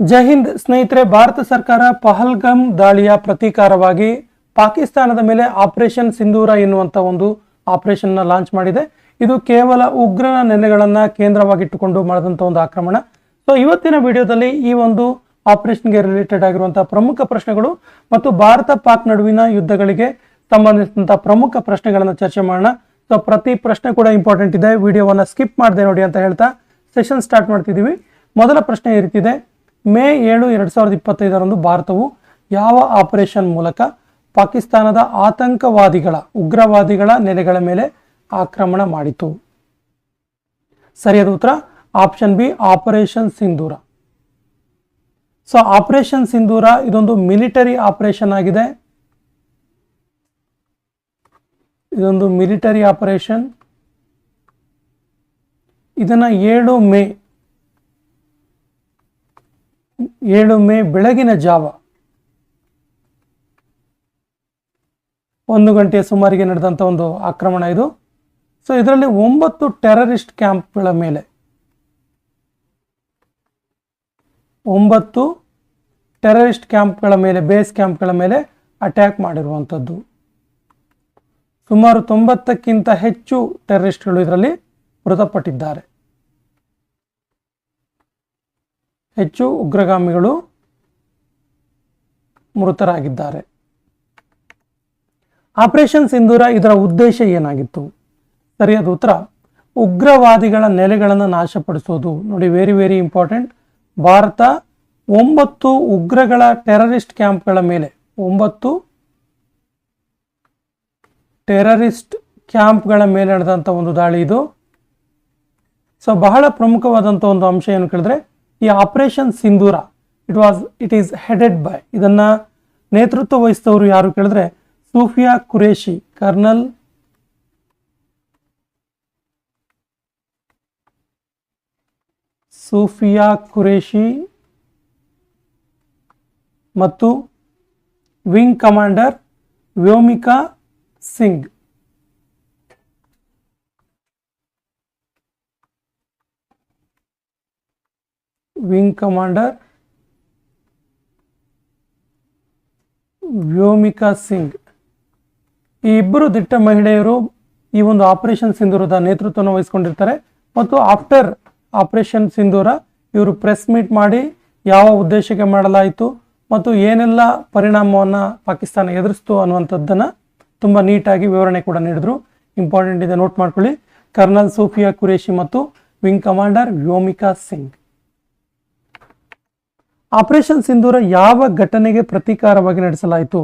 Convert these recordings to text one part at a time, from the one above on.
ಜೈ ಹಿಂದ್ ಸ್ನೇಹಿತರೆ, ಭಾರತ ಸರ್ಕಾರ ಪಹಲ್ಗಮ್ ದಾಳಿಯ ಪ್ರತೀಕಾರವಾಗಿ ಪಾಕಿಸ್ತಾನದ ಮೇಲೆ ಆಪರೇಷನ್ ಸಿಂಧೂರ ಎನ್ನುವಂಥ ಒಂದು ಆಪರೇಷನ್ನ ಲಾಂಚ್ ಮಾಡಿದೆ. ಇದು ಕೇವಲ ಉಗ್ರರ ನೆಲೆಗಳನ್ನು ಕೇಂದ್ರವಾಗಿಟ್ಟುಕೊಂಡು ಮಾಡಿದಂತ ಒಂದು ಆಕ್ರಮಣ. ಸೊ ಇವತ್ತಿನ ವಿಡಿಯೋದಲ್ಲಿ ಈ ಒಂದು ಆಪರೇಷನ್ಗೆ ರಿಲೇಟೆಡ್ ಆಗಿರುವಂತಹ ಪ್ರಮುಖ ಪ್ರಶ್ನೆಗಳು ಮತ್ತು ಭಾರತ ಪಾಕ್ ನಡುವಿನ ಯುದ್ಧಗಳಿಗೆ ಸಂಬಂಧಿಸಿದಂಥ ಪ್ರಮುಖ ಪ್ರಶ್ನೆಗಳನ್ನು ಚರ್ಚೆ ಮಾಡೋಣ. ಸೊ ಪ್ರತಿ ಪ್ರಶ್ನೆ ಕೂಡ ಇಂಪಾರ್ಟೆಂಟ್ ಇದೆ. ವಿಡಿಯೋವನ್ನ ಸ್ಕಿಪ್ ಮಾಡದೆ ನೋಡಿ ಅಂತ ಹೇಳ್ತಾ ಸೆಷನ್ ಸ್ಟಾರ್ಟ್ ಮಾಡ್ತಿದ್ದೀವಿ. ಮೊದಲ ಪ್ರಶ್ನೆ ಇರ್ತಿದೆ ಮೇ ಏಳು ಎರಡು ಸಾವಿರದ ಇಪ್ಪತ್ತೈದರಂದು ಭಾರತವು ಯಾವ ಆಪರೇಷನ್ ಮೂಲಕ ಪಾಕಿಸ್ತಾನದ ಆತಂಕವಾದಿಗಳ, ಉಗ್ರವಾದಿಗಳ ನೆಲೆಗಳ ಮೇಲೆ ಆಕ್ರಮಣ ಮಾಡಿತು? ಸರಿಯಾದ ಉತ್ತರ, option B, operation Sindoor. So, operation Sindoor ಇದೊಂದು ಮಿಲಿಟರಿ ಆಪರೇಷನ್ ಆಗಿದೆ. ಇದೊಂದು ಮಿಲಿಟರಿ ಆಪರೇಷನ್. ಇದನ್ನ ಏಳು ಮೇ ಏಳು ಮೇ ಬೆಳಗಿನ ಜಾವ. ಒಂದು ಗಂಟೆಯ ಸುಮಾರಿಗೆ ನಡೆದಂಥ ಒಂದು ಆಕ್ರಮಣ ಇದು. ಸೊ ಇದರಲ್ಲಿ ಒಂಬತ್ತು ಟೆರರಿಸ್ಟ್ ಕ್ಯಾಂಪ್ಗಳ ಮೇಲೆ. ಒಂಬತ್ತು ಟೆರರಿಸ್ಟ್ ಕ್ಯಾಂಪ್ಗಳ ಮೇಲೆ ಬೇಸ್ ಕ್ಯಾಂಪ್ಗಳ ಮೇಲೆ ಅಟ್ಯಾಕ್ ಮಾಡಿರುವಂಥದ್ದು. ಸುಮಾರು ತೊಂಬತ್ತಕ್ಕಿಂತ ಹೆಚ್ಚು ಟೆರರಿಸ್ಟ್ಗಳು ಇದರಲ್ಲಿ ಮೃತಪಟ್ಟಿದ್ದಾರೆ. ಹೆಚ್ಚು ಉಗ್ರಗಾಮಿಗಳು ಮೃತರಾಗಿದ್ದಾರೆ. ಆಪರೇಷನ್ ಸಿಂಧೂರ ಇದರ ಉದ್ದೇಶ ಏನಾಗಿತ್ತು? ಸರಿಯಾದ ಉತ್ತರ, ಉಗ್ರವಾದಿಗಳ ನೆಲೆಗಳನ್ನು ನಾಶಪಡಿಸೋದು. ನೋಡಿ ವೆರಿ ವೆರಿ ಇಂಪಾರ್ಟೆಂಟ್ ಭಾರತ ಒಂಬತ್ತು ಉಗ್ರಗಳ ಟೆರರಿಸ್ಟ್ ಕ್ಯಾಂಪ್ಗಳ ಮೇಲೆ, ಒಂಬತ್ತು ಟೆರರಿಸ್ಟ್ ಕ್ಯಾಂಪ್ಗಳ ಮೇಲೆ ನಡೆದಂಥ ಒಂದು ದಾಳಿ ಇದು. ಸೊ ಬಹಳ ಪ್ರಮುಖವಾದಂಥ ಒಂದು ಅಂಶ ಏನು ಕೇಳಿದ್ರೆ ಈ operation Sindoor it was it is headed by ಇದನ್ನ ನೇತೃತ್ವ ವಹಿಸಿದವರು ಯಾರು ಕೇಳಿದ್ರೆ ಸೂಫಿಯಾ ಕುರೇಶಿ ಕರ್ನಲ್ ಸೂಫಿಯಾ ಕುರೇಶಿ ಮತ್ತು wing commander Vyomika Singh. Wing commander Vyomika Singh ಈ ಇಬ್ಬರು ದಿಟ್ಟ ಮಹಿಳೆಯರು ಈ ಒಂದು ಆಪರೇಷನ್ ಸಿಂಧೂರದ ನೇತೃತ್ವವನ್ನು ವಹಿಸಿಕೊಂಡಿರ್ತಾರೆ. ಮತ್ತು ಆಫ್ಟರ್ ಆಪರೇಷನ್ ಸಿಂಧೂರ ಇವರು ಪ್ರೆಸ್ ಮೀಟ್ ಮಾಡಿ ಯಾವ ಉದ್ದೇಶಕ್ಕೆ ಮಾಡಲಾಯಿತು ಮತ್ತು ಏನೆಲ್ಲ ಪರಿಣಾಮವನ್ನು ಪಾಕಿಸ್ತಾನ ಎದುರಿಸ್ತು ಅನ್ನುವಂಥದ್ದನ್ನು ತುಂಬ ನೀಟಾಗಿ ವಿವರಣೆ ಕೂಡ ನೀಡಿದ್ರು. ಇಂಪಾರ್ಟೆಂಟ್ ಇದೆ ನೋಟ್ ಮಾಡ್ಕೊಳ್ಳಿ. ಕರ್ನಲ್ ಸೂಫಿಯಾ ಕುರೇಶಿ ಮತ್ತು wing commander Vyomika Singh operation Sindoor ಯಾವ ಘಟನೆಗೆ ಪ್ರತೀಕಾರವಾಗಿ ನಡೆಸಲಾಯಿತು?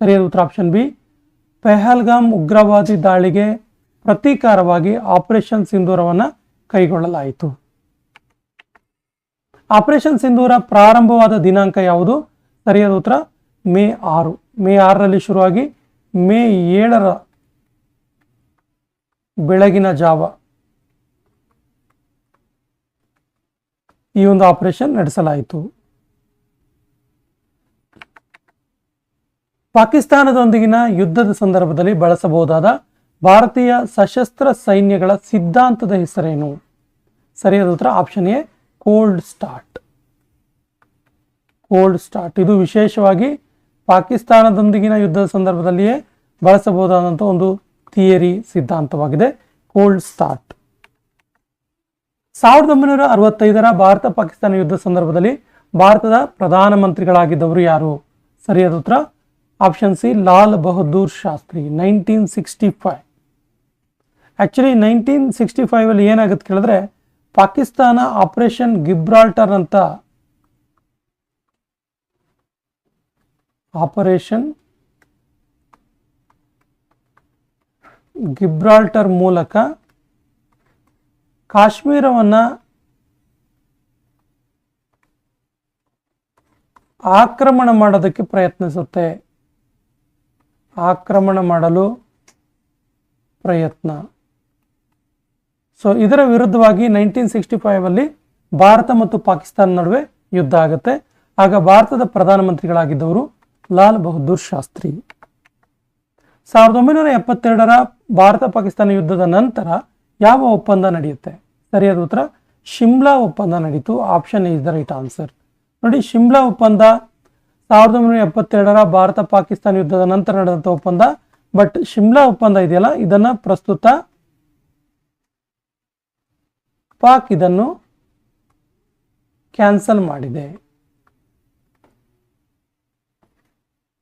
ಸರಿಯಾದ ಉತ್ತರ ಆಪ್ಷನ್ ಬಿ ಪೆಹಲ್ಗಾಮ್ ಉಗ್ರವಾದಿ ದಾಳಿಗೆ ಪ್ರತೀಕಾರವಾಗಿ ಆಪರೇಷನ್ ಸಿಂಧೂರವನ್ನು ಕೈಗೊಳ್ಳಲಾಯಿತು. ಆಪರೇಷನ್ ಸಿಂಧೂರ ಪ್ರಾರಂಭವಾದ ದಿನಾಂಕ ಯಾವುದು? ಸರಿಯಾದ ಉತ್ತರ, ಮೇ ಆರು. ಮೇ ಆರರಲ್ಲಿ ಶುರುವಾಗಿ ಮೇ ಏಳರ ಬೆಳಗಿನ ಜಾವ ಈ ಒಂದು ಆಪರೇಷನ್ ನಡೆಸಲಾಯಿತು. ಪಾಕಿಸ್ತಾನದೊಂದಿಗಿನ ಯುದ್ಧದ ಸಂದರ್ಭದಲ್ಲಿ ಬಳಸಬಹುದಾದ ಭಾರತೀಯ ಸಶಸ್ತ್ರ ಸೈನ್ಯಗಳ ಸಿದ್ಧಾಂತದ ಹೆಸರೇನು? ಸರಿಯಾದ ಉತ್ತರ option A cold start cold start ಇದು ವಿಶೇಷವಾಗಿ ಪಾಕಿಸ್ತಾನದೊಂದಿಗಿನ ಯುದ್ಧದ ಸಂದರ್ಭದಲ್ಲಿಯೇ ಬಳಸಬಹುದಾದಂಥ ಒಂದು ಥಿಯರಿ ಸಿದ್ಧಾಂತವಾಗಿದೆ ಕೋಲ್ಡ್ ಸ್ಟಾರ್ಟ್ ಸಾವಿರದ ಒಂಬೈನೂರ ಅರವತ್ತೈದರ ಭಾರತ ಪಾಕಿಸ್ತಾನ ಯುದ್ಧ ಸಂದರ್ಭದಲ್ಲಿ ಭಾರತದ ಪ್ರಧಾನಮಂತ್ರಿಗಳಾಗಿದ್ದವರು ಯಾರು? ಸರಿಯಾದ ಉತ್ತರ option C Lal Bahadur Shastri nineteen sixty five actually nineteen sixty ಫೈವಲ್ಲಿ ಏನಾಗುತ್ತೆ ಕೇಳಿದ್ರೆ, ಪಾಕಿಸ್ತಾನ ಆಪರೇಷನ್ ಗಿಬ್ರಾಲ್ಟರ್ ಅಂತ ಆಪರೇಷನ್ ಗಿಬ್ರಾಲ್ಟರ್ ಮೂಲಕ ಕಾಶ್ಮೀರವನ್ನು ಆಕ್ರಮಣ ಮಾಡೋದಕ್ಕೆ ಪ್ರಯತ್ನಿಸುತ್ತೆ. ಆಕ್ರಮಣ ಮಾಡಲು ಪ್ರಯತ್ನ. ಸೊ ಇದರ ವಿರುದ್ಧವಾಗಿ ನೈನ್ಟೀನ್ ಸಿಕ್ಸ್ಟಿ ಫೈವ್ ಅಲ್ಲಿ ಭಾರತ ಮತ್ತು ಪಾಕಿಸ್ತಾನ ನಡುವೆ ಯುದ್ಧ ಆಗುತ್ತೆ. ಆಗ ಭಾರತದ ಪ್ರಧಾನಮಂತ್ರಿಗಳಾಗಿದ್ದವರು ಲಾಲ್ ಬಹದ್ದೂರ್ ಶಾಸ್ತ್ರಿ. ಸಾವಿರದ ಒಂಬೈನೂರ ಎಪ್ಪತ್ತೆರಡರ ಭಾರತ ಪಾಕಿಸ್ತಾನ ಯುದ್ಧದ ನಂತರ ಯಾವ ಒಪ್ಪಂದ ನಡೆಯುತ್ತೆ? ಸರಿಯಾದ ಉತ್ತರ, ಶಿಮ್ಲಾ ಒಪ್ಪಂದ ನಡೀತು. Option is the right answer ನೋಡಿ, ಶಿಮ್ಲಾ ಒಪ್ಪಂದ ಸಾವಿರದ ಒಂಬೈನೂರ ಎಪ್ಪತ್ತೆರಡರ ಭಾರತ ಪಾಕಿಸ್ತಾನ ಯುದ್ಧದ ನಂತರ ನಡೆದಂಥ ಒಪ್ಪಂದ. ಬಟ್ ಶಿಮ್ಲಾ ಒಪ್ಪಂದ ಇದೆಯಲ್ಲ, ಇದನ್ನ ಪ್ರಸ್ತುತ ಪಾಕ್ ಇದನ್ನು ಕ್ಯಾನ್ಸಲ್ ಮಾಡಿದೆ.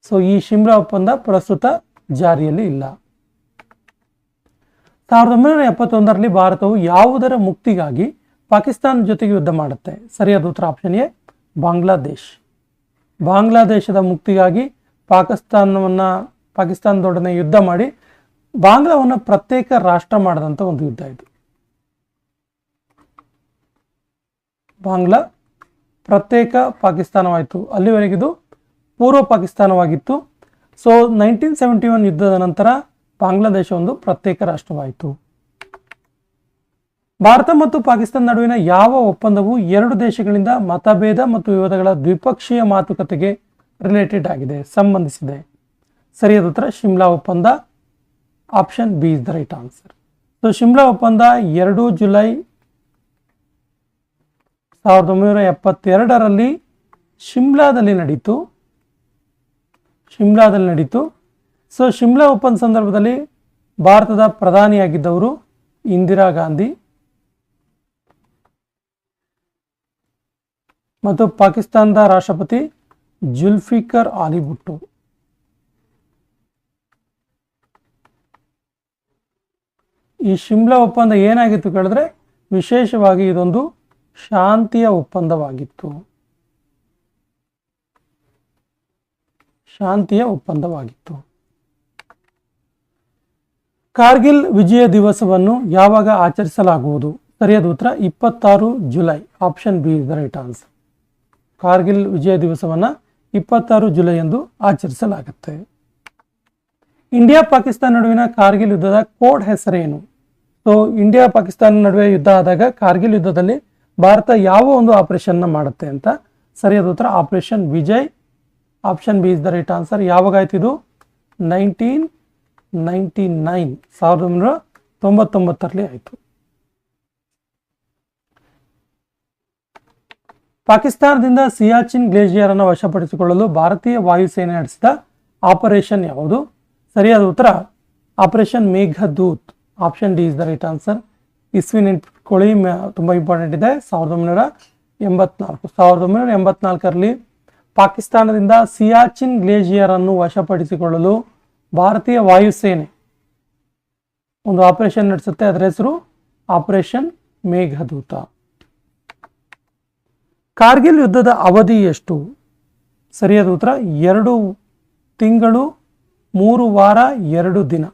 ಸೊ, ಈ ಶಿಮ್ಲಾ ಒಪ್ಪಂದ ಪ್ರಸ್ತುತ ಜಾರಿಯಲ್ಲಿ ಇಲ್ಲ. ಸಾವಿರದ ಒಂಬೈನೂರ ಎಪ್ಪತ್ತೊಂದರಲ್ಲಿ ಭಾರತವು ಯಾವುದರ ಮುಕ್ತಿಗಾಗಿ ಪಾಕಿಸ್ತಾನ ಜೊತೆಗೆ ಯುದ್ಧ ಮಾಡುತ್ತೆ? ಸರಿಯಾದ ಉತ್ತರ ಆಪ್ಷನ್ ಎ, ಬಾಂಗ್ಲಾದೇಶ್. ಬಾಂಗ್ಲಾದೇಶದ ಮುಕ್ತಿಗಾಗಿ ಪಾಕಿಸ್ತಾನವನ್ನು, ಪಾಕಿಸ್ತಾನದೊಡನೆ ಯುದ್ಧ ಮಾಡಿ ಬಾಂಗ್ಲಾವನ್ನು ಪ್ರತ್ಯೇಕ ರಾಷ್ಟ್ರ ಮಾಡಿದಂಥ ಒಂದು ಯುದ್ಧ ಇದು. ಬಾಂಗ್ಲಾ ಪ್ರತ್ಯೇಕ ಪಾಕಿಸ್ತಾನವಾಯಿತು. ಅಲ್ಲಿವರೆಗಿದು ಪೂರ್ವ ಪಾಕಿಸ್ತಾನವಾಗಿತ್ತು. ಸೊ ನೈನ್ಟೀನ್ ಸೆವೆಂಟಿ ಒನ್ ಯುದ್ಧದ ನಂತರ ಬಾಂಗ್ಲಾದೇಶ ಒಂದು ಪ್ರತ್ಯೇಕ ರಾಷ್ಟ್ರವಾಯಿತು. ಭಾರತ ಮತ್ತು ಪಾಕಿಸ್ತಾನ ನಡುವಿನ ಯಾವ ಒಪ್ಪಂದವು ಎರಡು ದೇಶಗಳಿಂದ ಮತಭೇದ ಮತ್ತು ವಿವಾದಗಳ ದ್ವಿಪಕ್ಷೀಯ ಮಾತುಕತೆಗೆ ರಿಲೇಟೆಡ್ ಆಗಿದೆ, ಸಂಬಂಧಿಸಿದೆ? ಸರಿಯಾದ ಉತ್ತರ. ಶಿಮ್ಲಾ ಒಪ್ಪಂದ. Option B is the right answer so Shimla ಒಪ್ಪಂದ ಎರಡು ಜುಲೈ ಸಾವಿರದ ಒಂಬೈನೂರ ಎಪ್ಪತ್ತೆರಡರಲ್ಲಿ ಶಿಮ್ಲಾದಲ್ಲಿ ನಡೀತು. ಶಿಮ್ಲಾದಲ್ಲಿ ನಡೀತು. ಸೊ ಶಿಮ್ಲಾ ಒಪ್ಪಂದ ಸಂದರ್ಭದಲ್ಲಿ ಭಾರತದ ಪ್ರಧಾನಿಯಾಗಿದ್ದವರು ಇಂದಿರಾ ಗಾಂಧಿ. ಮತ್ತು ಪಾಕಿಸ್ತಾನದ ರಾಷ್ಟ್ರಪತಿ ಜುಲ್ಫಿಕರ್ ಆಲಿ ಭುಟ್ಟು. ಈ ಶಿಮ್ಲಾ ಒಪ್ಪಂದ ಏನಾಗಿತ್ತು ಕೇಳಿದ್ರೆ ವಿಶೇಷವಾಗಿ ಇದೊಂದು ಶಾಂತಿಯ ಒಪ್ಪಂದವಾಗಿತ್ತು. ಶಾಂತಿಯ ಒಪ್ಪಂದವಾಗಿತ್ತು. ಕಾರ್ಗಿಲ್ ವಿಜಯ ದಿವಸವನ್ನು ಯಾವಾಗ ಆಚರಿಸಲಾಗುವುದು? ಸರಿಯಾದ ಉತ್ತರ, ಇಪ್ಪತ್ತಾರು July. Option B is the right answer. Kargil Vijay ದಿವಸವನ್ನು ಇಪ್ಪತ್ತಾರು ಜುಲೈ ಎಂದು ಆಚರಿಸಲಾಗುತ್ತೆ. ಇಂಡಿಯಾ ಪಾಕಿಸ್ತಾನ ನಡುವಿನ ಕಾರ್ಗಿಲ್ ಯುದ್ಧದ ಕೋಡ್ ಹೆಸರೇನು? ಸೊ, ಇಂಡಿಯಾ ಪಾಕಿಸ್ತಾನ ನಡುವೆ ಯುದ್ಧ ಆದಾಗ ಕಾರ್ಗಿಲ್ ಯುದ್ಧದಲ್ಲಿ ಭಾರತ ಯಾವ ಒಂದು ಆಪರೇಷನ್ನ ಮಾಡುತ್ತೆ ಅಂತ ಸರಿಯಾದ ಉತ್ತರ operation Vijay option B is the right answer ಯಾವಾಗ ಆಯ್ತು ಇದು? ನೈನ್ಟೀನ್ ನೈಂಟಿ ನೈನ್ ಸಾವಿರದ ಒಂಬೈನೂರ ತೊಂಬತ್ತೊಂಬತ್ತರಲ್ಲಿ ಆಯಿತು. ಪಾಕಿಸ್ತಾನದಿಂದ ಸಿಯಾಚಿನ್ ಗ್ಲೇಷಿಯರ್ ಅನ್ನು ವಶಪಡಿಸಿಕೊಳ್ಳಲು ಭಾರತೀಯ ವಾಯುಸೇನೆ ನಡೆಸಿದ ಆಪರೇಷನ್ ಯಾವುದು? ಸರಿಯಾದ ಉತ್ತರ, operation Meghdoot. Option D is the right answer. ಇಸ್ವಿ ನೆನ್ಪಿಟ್ಕೊಳ್ಳಿ ತುಂಬ ಇಂಪಾರ್ಟೆಂಟ್ ಇದೆ. ಸಾವಿರದ ಒಂಬೈನೂರ ಎಂಬತ್ನಾಲ್ಕು, ಸಾವಿರದ ಒಂಬೈನೂರ ಎಂಬತ್ನಾಲ್ಕರಲ್ಲಿ ಪಾಕಿಸ್ತಾನದಿಂದ ಸಿಯಾಚಿನ್ ಗ್ಲೇಷಿಯರ್ ಅನ್ನು ವಶಪಡಿಸಿಕೊಳ್ಳಲು ಭಾರತೀಯ ವಾಯುಸೇನೆ ಒಂದು ಆಪರೇಷನ್ ನಡೆಸುತ್ತೆ. ಅದರ ಹೆಸರು ಆಪರೇಷನ್ ಮೇಘದೂತ. ಕಾರ್ಗಿಲ್ ಯುದ್ಧದ ಅವಧಿ ಎಷ್ಟು? ಸರಿಯಾದ ಉತ್ತರ, ಎರಡು ತಿಂಗಳು, ಮೂರು ವಾರ, ಎರಡು ದಿನ.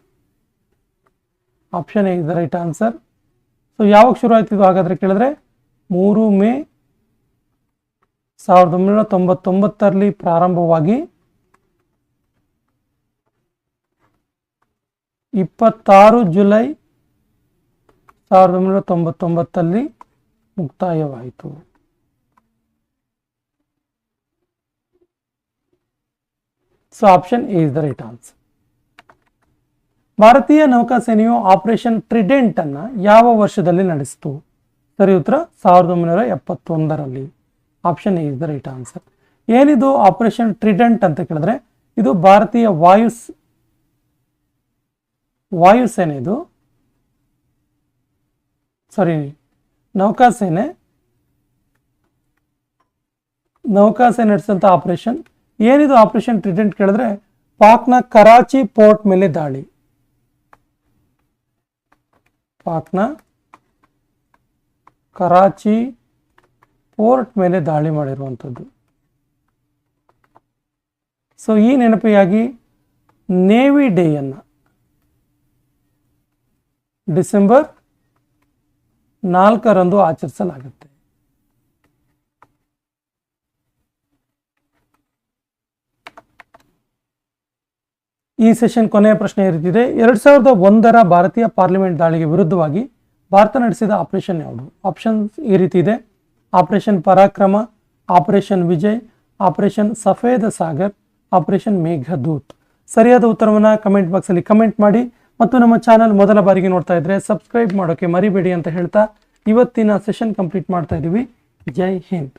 Option A is the right answer so ಯಾವಾಗ ಶುರು ಆಯ್ತಿದ್ದು ಹಾಗಾದರೆ ಕೇಳಿದ್ರೆ, ಮೂರು ಮೇ ಸಾವಿರದ ಒಂಬೈನೂರ ತೊಂಬತ್ತೊಂಬತ್ತರಲ್ಲಿ ಪ್ರಾರಂಭವಾಗಿ ಇಪ್ಪತ್ತಾರು ಜುಲೈ ಸಾವಿರದ ಒಂಬೈನೂರ ತೊಂಬತ್ತೊಂಬತ್ತಲ್ಲಿ ಮುಕ್ತಾಯವಾಯಿತು. So option A is the right answer ಭಾರತೀಯ ನೌಕಾಸೇನೆಯು ಆಪರೇಷನ್ ಟ್ರಿಡೆಂಟ್ ಅನ್ನ ಯಾವ ವರ್ಷದಲ್ಲಿ ನಡೆಸಿತು? ಸರಿ, ಉತ್ತರ ಸಾವಿರದ ಒಂಬೈನೂರ ಎಪ್ಪತ್ತೊಂದರಲ್ಲಿ. Option A is the right answer ಏನಿದು ಆಪರೇಷನ್ ಟ್ರಿಡೆಂಟ್ ಅಂತ ಕೇಳಿದ್ರೆ, ಇದು ಭಾರತೀಯ ವಾಯುಸ್ ವಾಯುಸೇನೆ ಇದು ಸಾರಿ ನೌಕಾಸೇನೆ ನೌಕಾಸೇನೆ ನಡೆಸಿದಂಥ ಆಪರೇಷನ್ ಏನಿದು ಆಪರೇಷನ್ ಟ್ರಿಡೆಂಟ್ ಕೇಳಿದ್ರೆ ಪಾಕ್ನ ಕರಾಚಿ ಪೋರ್ಟ್ ಮೇಲೆ ದಾಳಿ. ಪಾಕ್ನ ಕರಾಚಿ ಪೋರ್ಟ್ ಮೇಲೆ ದಾಳಿ ಮಾಡಿರುವಂಥದ್ದು. ಸೊ, ಈ ನೆನಪಿಗಾಗಿ ನೇವಿ ಡೇಯನ್ನು ಡಿಸೆಂಬರ್ ನಾಲ್ಕರಂದು ಆಚರಿಸಲಾಗುತ್ತೆ. ಈ ಸೆಷನ್ ಕೊನೆಯ ಪ್ರಶ್ನೆ ಇರುತ್ತಿದೆ. ಎರಡು ಸಾವಿರದ ಒಂದರ ಭಾರತೀಯ ಪಾರ್ಲಿಮೆಂಟ್ ದಾಳಿಗೆ ವಿರುದ್ಧವಾಗಿ ಭಾರತ ನಡೆಸಿದ ಆಪರೇಷನ್ ಯಾವುದು? ಆಪ್ಷನ್ಸ್ ಈ ರೀತಿ ಇದೆ. Operation Parakram, operation Vijay, operation Safed Sagar, operation Meghdoot. ಸರಿಯಾದ ಉತ್ತರವನ್ನು ಕಮೆಂಟ್ ಬಾಕ್ಸಲ್ಲಿ ಕಮೆಂಟ್ ಮಾಡಿ ಮತ್ತು ನಮ್ಮ ಚಾನಲ್ ಮೊದಲ ಬಾರಿಗೆ ನೋಡ್ತಾ ಇದ್ರೆ ಸಬ್ಸ್ಕ್ರೈಬ್ ಮಾಡೋಕೆ ಮರಿಬೇಡಿ ಅಂತ ಹೇಳ್ತಾ ಇವತ್ತಿನ ಸೆಷನ್ ಕಂಪ್ಲೀಟ್ ಮಾಡ್ತಾ ಇದ್ದೀವಿ ಜೈ ಹಿಂದ್.